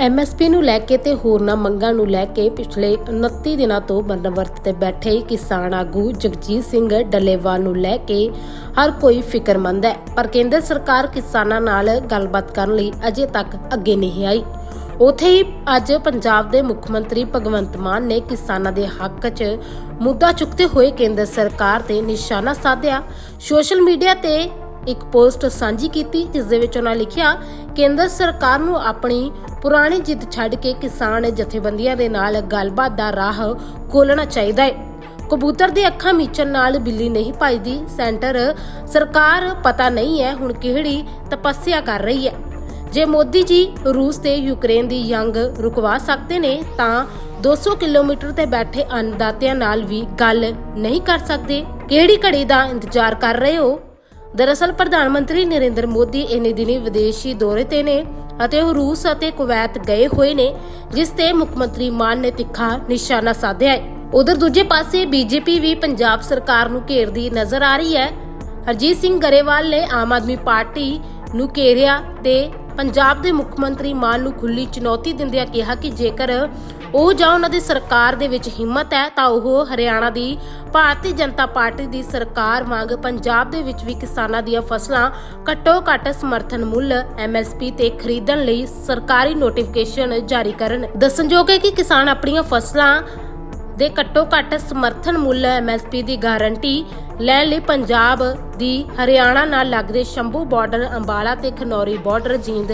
MSP ਨੂੰ ਲੈ ਕੇ ਤੇ ਹੋਰਨਾਂ ਮੰਗਾਂ ਨੂੰ ਲੈ ਕੇ ਪਿਛਲੇ 29 ਦਿਨਾਂ ਤੋਂ ਬੰਨ ਤੇ ਬੈਠੇ ਕਿਸਾਨ ਆਗੂ ਜਗਜੀਤ ਸਿੰਘ ਡੱਲੇਵਾਲ ਨੂੰ ਲੈ ਕੇ ਹਰ ਕੋਈ ਫਿਕਰਮੰਦ ਹੈ। ਪਰ ਕੇਂਦਰ ਸਰਕਾਰ ਕਿਸਾਨਾਂ ਨਾਲ ਗੱਲਬਾਤ ਕਰਨ ਲਈ ਅਜੇ ਤੱਕ ਅੱਗੇ ਨਹੀਂ ਆਈ। ਉਥੇ ਹੀ ਅੱਜ ਪੰਜਾਬ ਦੇ ਮੁੱਖ ਮੰਤਰੀ ਭਗਵੰਤ ਮਾਨ ਨੇ ਕਿਸਾਨਾਂ ਦੇ ਹੱਕ 'ਚ ਮੁੱਦਾ ਚੁੱਕਦੇ ਹੋਏ ਕੇਂਦਰ ਸਰਕਾਰ ਤੇ ਨਿਸ਼ਾਨਾ ਸਾਧਿਆ। ਸੋਸ਼ਲ ਮੀਡੀਆ ਤੇ ਇੱਕ ਪੋਸਟ ਸਾਂਝੀ ਕੀਤੀ, ਜਿਸ ਦੇ ਵਿੱਚ ਉਹਨਾਂ ਲਿਖਿਆ, ਕੇਂਦਰ ਸਰਕਾਰ ਨੂੰ ਆਪਣੀ ਪੁਰਾਣੀ ਜਿੱਦ ਛੱਡ ਕੇ ਕਿਸਾਨ ਜਥੇਬੰਦੀਆਂ ਦੇ ਨਾਲ ਗੱਲਬਾਤ ਦਾ ਰਾਹ ਖੋਲ੍ਹਣਾ ਚਾਹੀਦਾ ਹੈ। ਕਬੂਤਰ ਦੀ ਅੱਖਾਂ ਮੀਚਣ ਨਾਲ ਬਿੱਲੀ ਨਹੀਂ ਭਜਦੀ, ਸੈਂਟਰ ਸਰਕਾਰ ਪਤਾ ਨਹੀਂ ਹੈ ਹੁਣ ਕਿਹੜੀ ਤਪੱਸਿਆ ਕਰ ਰਹੀ ਹੈ। ਜੇ ਮੋਦੀ ਜੀ ਰੂਸ ਤੇ ਯੂਕਰੇਨ ਦੀ ਜੰਗ ਰੁਕਵਾ ਸਕਦੇ ਨੇ, ਤਾਂ 200 ਕਿਲੋਮੀਟਰ ਤੇ ਬੈਠੇ ਅੰਨਦਾਤਿਆਂ ਨਾਲ ਵੀ ਗੱਲ ਨਹੀਂ ਕਰ ਸਕਦੇ। ਕਿਹੜੀ ਘੜੀ ਦਾ ਇੰਤਜ਼ਾਰ ਕਰ ਰਹੇ ਹੋ? ਦਰਅਸਲ ਪ੍ਰਧਾਨ ਮੰਤਰੀ ਨਰਿੰਦਰ ਮੋਦੀ ਇਨੇ ਦਿਨੀ ਵਿਦੇਸ਼ੀ ਦੌਰੇ ਤੇ ਨੇ। ਅਤੇ ਉਹ ਰੂਸ ਅਤੇ ਕੁਵੈਤ ਗਏ ਹੋਏ ਨੇ, ਜਿਸ ਤੇ ਮੁੱਖ ਮੰਤਰੀ ਮਾਨ ਨੇ ਤਿੱਖਾ ਨਿਸ਼ਾਨਾ ਸਾਧਿਆ ਹੈ। ਉਧਰ ਦੂਜੇ ਪਾਸੇ ਬੀਜੇਪੀ ਵੀ ਪੰਜਾਬ ਸਰਕਾਰ ਨੂੰ ਘੇਰਦੀ ਨਜ਼ਰ ਆ ਰਹੀ ਹੈ। ਹਰਜੀਤ ਸਿੰਘ ਗਰੇਵਾਲ ਨੇ ਆਮ ਆਦਮੀ ਪਾਰਟੀ ਨੂੰ ਘੇਰਿਆ ਤੇ ਪੰਜਾਬ ਦੇ ਮੁੱਖ ਮੰਤਰੀ ਮਾਨ ਨੂੰ ਖੁੱਲੀ ਚੁਣੌਤੀ ਦਿੰਦਿਆਂ ਕਿਹਾ ਕਿ ਜੇਕਰ ਉਹ ਜਾਂ ਉਹਨਾਂ ਦੀ ਸਰਕਾਰ ਦੇ ਵਿੱਚ ਹਿੰਮਤ ਹੈ, ਤਾਂ ਉਹ ਹਰਿਆਣਾ ਦੀ ਭਾਰਤੀ ਜਨਤਾ ਪਾਰਟੀ ਦੀ ਸਰਕਾਰ ਵਾਂਗ ਪੰਜਾਬ ਦੇ ਵਿੱਚ ਵੀ ਕਿਸਾਨਾਂ ਦੀਆਂ ਫਸਲਾਂ ਘੱਟੋ ਘੱਟ ਸਮਰਥਨ ਮੁੱਲ ਐਮਐਸਪੀ ਤੇ ਖਰੀਦਣ ਲਈ ਸਰਕਾਰੀ ਨੋਟੀਫਿਕੇਸ਼ਨ ਜਾਰੀ ਕਰਨ। ਦੱਸਣਯੋਗ ਹੈ ਕਿ ਕਿਸਾਨ ਆਪਣੀਆਂ ਫਸਲਾਂ ਦੇ ਘੱਟੋ ਘੱਟ ਸਮਰਥਨ ਮੁੱਲ ਐਮਐਸਪੀ ਦੀ ਗਾਰੰਟੀ ਲੈਣ ਲਈ ਪੰਜਾਬ ਦੀ ਹਰਿਆਣਾ ਨਾਲ ਲੱਗਦੇ ਸ਼ੰਭੂ ਬਾਰਡਰ ਅੰਬਾਲਾ ਤੇ ਖਨੌਰੀ ਬਾਰਡਰ ਜੀਂਦ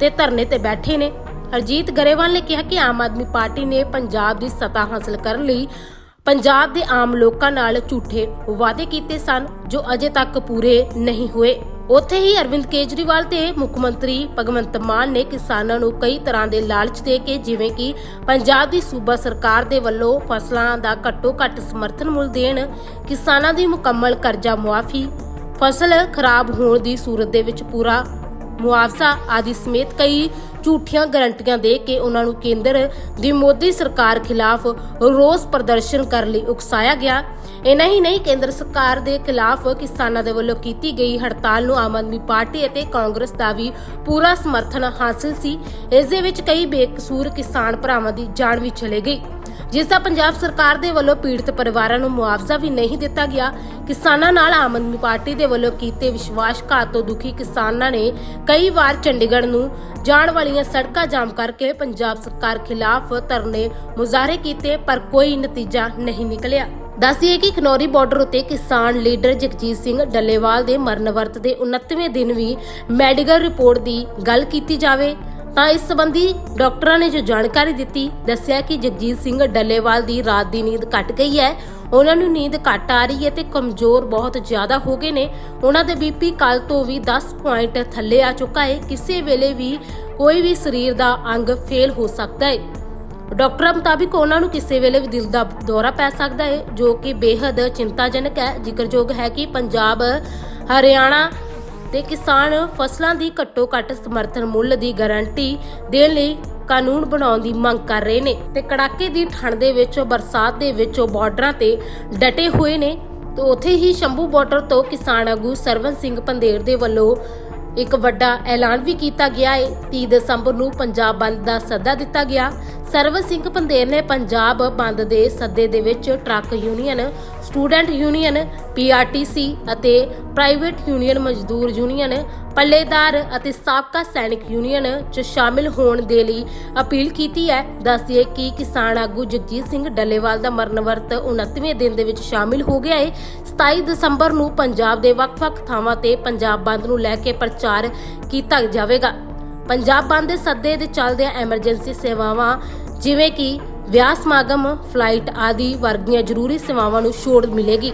ਤੇ ਧਰਨੇ ਤੇ ਬੈਠੇ ਨੇ। ਹਰਜੀਤ ਗਰੇਵਾਲ ਨੇ ਕਿਹਾ ਕਿ ਆਮ ਆਦਮੀ ਪਾਰਟੀ ਨੇ ਪੰਜਾਬ ਦੀ ਸੱਤਾ ਹਾਸਲ ਕਰਨ ਲਈ ਪੰਜਾਬ ਦੇ ਆਮ ਲੋਕਾਂ ਨਾਲ ਝੂਠੇ ਵਾਅਦੇ ਕੀਤੇ ਸਨ, ਜੋ ਅਜੇ ਤੱਕ ਪੂਰੇ ਨਹੀਂ ਹੋਏ। ਉੱਥੇ ਹੀ ਅਰਵਿੰਦ ਕੇਜਰੀਵਾਲ ਤੇ ਮੁੱਖ ਮੰਤਰੀ ਭਗਵੰਤ ਮਾਨ ਨੇ ਕਿਸਾਨਾਂ ਨੂੰ ਕਈ ਤਰ੍ਹਾਂ ਦੇ ਲਾਲਚ ਦੇ ਕੇ ਜਿਵੇਂ ਕਿ ਪੰਜਾਬ ਦੀ ਸੂਬਾ ਸਰਕਾਰ ਦੇ ਵੱਲੋਂ ਫਸਲਾਂ ਦਾ ਘੱਟੋ ਘੱਟ ਸਮਰਥਨ ਮੁੱਲ ਦੇਣ, ਕਿਸਾਨਾਂ ਦੀ ਮੁਕੰਮਲ ਕਰਜ਼ਾ ਮੁਆਫੀ, ਫਸਲ ਖਰਾਬ ਹੋਣ ਦੀ ਸੂਰਤ ਦੇ ਵਿੱਚ ਪੂਰਾ ਮੁਆਵਜ਼ਾ ਆਦਿ ਸਮੇਤ ਕਈ ਝੂਠੀਆਂ ਗਰੰਟੀਆਂ ਦੇ ਕੇ ਉਹਨਾਂ ਨੂੰ ਕੇਂਦਰ ਦੀ ਮੋਦੀ ਸਰਕਾਰ ਖਿਲਾਫ ਰੋਸ ਪ੍ਰਦਰਸ਼ਨ ਕਰਨ ਲਈ ਉਕਸਾਇਆ ਗਿਆ। ਇਨਾ ਹੀ ਨਹੀਂ, ਕੇਂਦਰ ਸਰਕਾਰ ਦੇ ਖਿਲਾਫ ਕਿਸਾਨਾਂ ਦੇ ਵੱਲੋਂ ਕੀਤੀ ਗਈ ਹੜਤਾਲ ਨੂੰ ਆਮ ਆਦਮੀ ਪਾਰਟੀ ਅਤੇ ਕਾਂਗਰਸ ਦਾ ਵੀ ਪੂਰਾ ਸਮਰਥਨ ਹਾਸਲ ਸੀ। ਇਸ ਦੇ ਵਿੱਚ ਕਈ ਬੇਕਸੂਰ ਕਿਸਾਨ ਭਰਾਵਾਂ ਦੀ ਜਾਨ ਵੀ ਚਲੇ ਗਈ। ਜਿਸ ਦਾ ਪੰਜਾਬ ਸਰਕਾਰ ਦੇ ਵੱਲੋਂ ਪੀੜਤ ਪਰਿਵਾਰਾਂ ਨੂੰ ਮੁਆਵਜ਼ਾ ਵੀ ਨਹੀਂ ਦਿੱਤਾ ਗਿਆ, ਕਿਸਾਨਾਂ ਨਾਲ ਆਮ ਆਦਮੀ ਪਾਰਟੀ ਦੇ ਵੱਲੋਂ ਕੀਤੇ ਵਿਸ਼ਵਾਸਘਾਤ ਤੋਂ ਦੁਖੀ ਕਿਸਾਨਾਂ ਨੇ ਕਈ ਵਾਰ ਚੰਡੀਗੜ੍ਹ ਨੂੰ ਜਾਣ ਵਾਲੀਆਂ ਸੜਕਾਂ ਜਾਮ ਕਰਕੇ ਪੰਜਾਬ ਸਰਕਾਰ ਖਿਲਾਫ ਧਰਨੇ ਮੁਜ਼ਾਹਰੇ ਕੀਤੇ, ਪਰ ਕੋਈ ਨਤੀਜਾ ਨਹੀਂ ਨਿਕਲਿਆ। ਦੱਸਦੀਏ ਕਿ ਖਨੌਰੀ ਬਾਰਡਰ ਉਤੇ ਕਿਸਾਨ ਲੀਡਰ ਜਗਜੀਤ ਸਿੰਘ ਡੱਲੇਵਾਲ ਦੇ ਮਰਨ ਵਰਤ ਦੇ 29ਵੇਂ ਦਿਨ ਵੀ ਮੈਡੀਕਲ ਰਿਪੋਰਟ ਦੀ ਗੱਲ ਕੀਤੀ ਜਾਵੇ। ਤਾਂ ਇਸ ਸੰਬੰਧੀ ਡਾਕਟਰਾਂ ਨੇ ਜੋ ਜਾਣਕਾਰੀ ਦਿੱਤੀ, ਦੱਸਿਆ ਕਿ ਜਗਜੀਤ ਸਿੰਘ ਡੱਲੇਵਾਲ ਦੀ ਰਾਤ ਦੀ ਨੀਂਦ ਘਟ ਗਈ ਹੈ। ਉਹਨਾਂ ਨੂੰ ਨੀਂਦ ਘੱਟ ਆ ਰਹੀ ਹੈ ਤੇ ਕਮਜ਼ੋਰ ਬਹੁਤ ਜ਼ਿਆਦਾ ਹੋ ਗਏ ਨੇ। ਉਹਨਾਂ ਦੇ ਬੀਪੀ ਕੱਲ ਤੋਂ ਵੀ 10 ਪੁਆਇੰਟ ਥੱਲੇ ਆ ਚੁੱਕਾ ਹੈ। ਕਿਸੇ ਵੇਲੇ ਵੀ ਕੋਈ ਵੀ ਸਰੀਰ ਦਾ ਅੰਗ ਫੇਲ ਹੋ ਸਕਦਾ ਹੈ। ਡਾਕਟਰਾਂ ਮੁਤਾਬਿਕ ਉਹਨਾਂ ਨੂੰ ਕਿਸੇ ਵੇਲੇ ਵੀ ਦਿਲ ਦਾ ਦੌਰਾ ਪੈ ਸਕਦਾ ਹੈ, ਜੋ ਕਿ ਬੇहद ਚਿੰਤਾਜਨਕ ਹੈ। ਜ਼ਿਕਰਯੋਗ ਹੈ ਕਿ ਪੰਜਾਬ, ਹਰਿਆਣਾ ਤੇ ਕਿਸਾਨ ਫਸਲਾਂ ਦੀ ਘੱਟੋ ਘੱਟ ਸਮਰਥਨ ਮੁੱਲ ਦੀ ਗਾਰੰਟੀ ਦੇਣ ਲਈ ਕਾਨੂੰਨ ਬਣਾਉਣ ਦੀ ਮੰਗ ਕਰ ਰਹੇ ਨੇ। ਤੇ ਕੜਾਕੇ ਦੀ ਠੰਡ ਦੇ ਵਿੱਚ, ਬਰਸਾਤ ਦੇ ਵਿੱਚ ਬਾਰਡਰਾਂ ਤੇ ਡਟੇ ਹੋਏ ਨੇ। ਤੇ ਉੱਥੇ ਹੀ ਸ਼ੰਭੂ ਬਾਰਡਰ ਤੋਂ ਕਿਸਾਨ ਆਗੂ ਸਰਵਨ ਸਿੰਘ ਪੰਦੇਰ ਦੇ ਵੱਲੋਂ ਇੱਕ ਵੱਡਾ ਐਲਾਨ ਵੀ ਕੀਤਾ ਗਿਆ ਹੈ 30 ਦਸੰਬਰ ਨੂੰ ਪੰਜਾਬ ਬੰਦ ਦਾ ਸੱਦਾ ਦਿੱਤਾ ਗਿਆ। ਸਰਵਨ ਸਿੰਘ ਪੰਦੇਰ ਨੇ ਪੰਜਾਬ ਬੰਦ ਦੇ ਸੱਦੇ ਦੇ ਵਿੱਚ truck union, student union PRTC ਅਤੇ ਪ੍ਰਾਈਵੇਟ ਯੂਨੀਅਨ ਮਜ਼ਦੂਰ ਯੂਨੀਅਨ, ਪੱਲੇਦਾਰ ਅਤੇ ਸਾਬਕਾ ਸੈਨਿਕ ਯੂਨੀਅਨ ਚ ਸ਼ਾਮਿਲ ਹੋਣ ਦੇ ਲਈ ਅਪੀਲ ਕੀਤੀ ਹੈ। ਦੱਸਦੀਏ ਕਿ ਕਿਸਾਨ ਆਗੂ ਜਗਜੀਤ ਸਿੰਘ ਡੱਲੇਵਾਲ ਦਾ ਮਰਨ ਵਰਤ 29ਵੇਂ ਦਿਨ ਦੇ ਵਿੱਚ ਸ਼ਾਮਿਲ ਹੋ ਗਿਆ ਹੈ 27 ਦਸੰਬਰ ਨੂੰ ਪੰਜਾਬ ਦੇ ਵੱਖ-ਵੱਖ ਥਾਵਾਂ ਤੇ ਪੰਜਾਬ ਬੰਦ ਨੂੰ ਲੈ ਕੇ ਪ੍ਰਚਾਰ ਕੀਤਾ ਜਾਵੇਗਾ। ਪੰਜਾਬ ਬੰਦ ਦੇ ਸੱਦੇ ਦੇ ਚੱਲਦਿਆਂ ਐਮਰਜੈਂਸੀ ਸੇਵਾਵਾਂ ਜਿਵੇਂ ਕਿ ਵਿਆਹ ਸਮਾਗਮ, ਫਲਾਈਟ ਆਦਿ ਵਰਗੀਆਂ ਜ਼ਰੂਰੀ ਸੇਵਾਵਾਂ ਨੂੰ ਛੋੜ ਮਿਲੇਗੀ।